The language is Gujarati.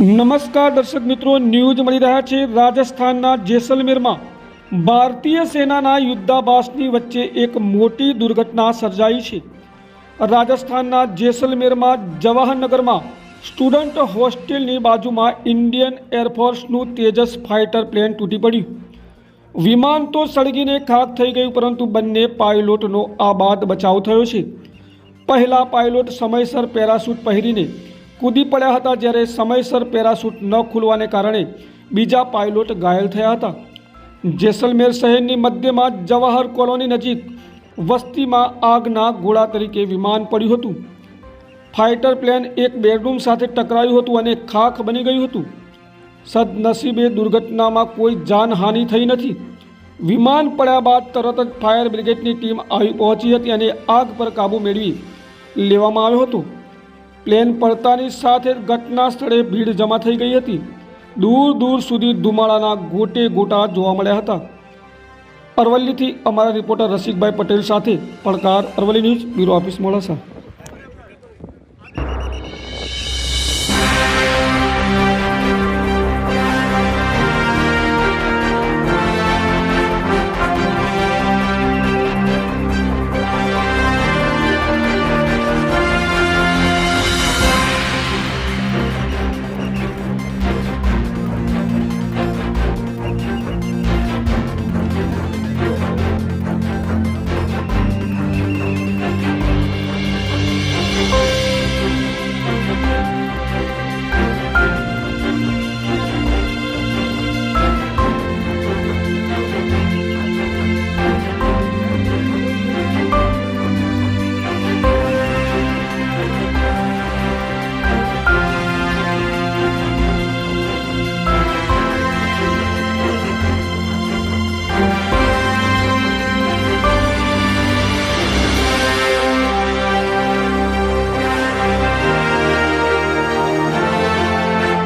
નમસ્કાર દર્શક મિત્રો, ન્યૂઝ મળી રહ્યા છે રાજસ્થાનના જેસલમેરમાં. ભારતીય સેનાના યુદ્ધાભાસની વચ્ચે એક મોટી દુર્ઘટના સર્જાઈ છે. રાજસ્થાનના જેસલમેરમાં જવાહરનગરમાં સ્ટુડન્ટ હોસ્ટેલની બાજુમાં ઇન્ડિયન એરફોર્સનું તેજસ ફાઇટર પ્લેન તૂટી પડ્યું. વિમાન તો સળગીને ખાક થઈ ગયું, પરંતુ બંને પાયલોટનો આબાદ બચાવ થયો છે. પહેલા પાયલોટ સમયસર પેરાશૂટ પહેરીને કૂદી પડ્યા હતા જ્યારે સમયસર પેરાશૂટ ન ખુલવાને કારણે બીજા પાયલોટ ઘાયલ થયા હતા. જેસલમેર શહેરની મધ્યમાં જવાહર કોલોની નજીક વસ્તીમાં આગના ગોળા તરીકે વિમાન પડ્યું હતું. ફાઇટર પ્લેન એક બેડરૂમ સાથે ટકરાયું હતું અને ખાખ બની ગયું હતું. સદનસીબે દુર્ઘટનામાં કોઈ જાનહાનિ થઈ નથી. વિમાન પડ્યા બાદ તરત જ ફાયર બ્રિગેડની ટીમ આવી પહોંચી હતી અને આગ પર કાબૂ મેળવી લેવામાં આવ્યો હતો. પ્લેન પડતાની સાથે ઘટના સ્થળે ભીડ જમા થઈ ગઈ હતી. દૂર દૂર સુધી ધુમાડાના ગોટે ગોટા જોવા મળ્યા હતા. અરવલ્લીથી અમારા રિપોર્ટર રસિકભાઈ પટેલ સાથે પડકાર Aravalli news bureau office Modasa.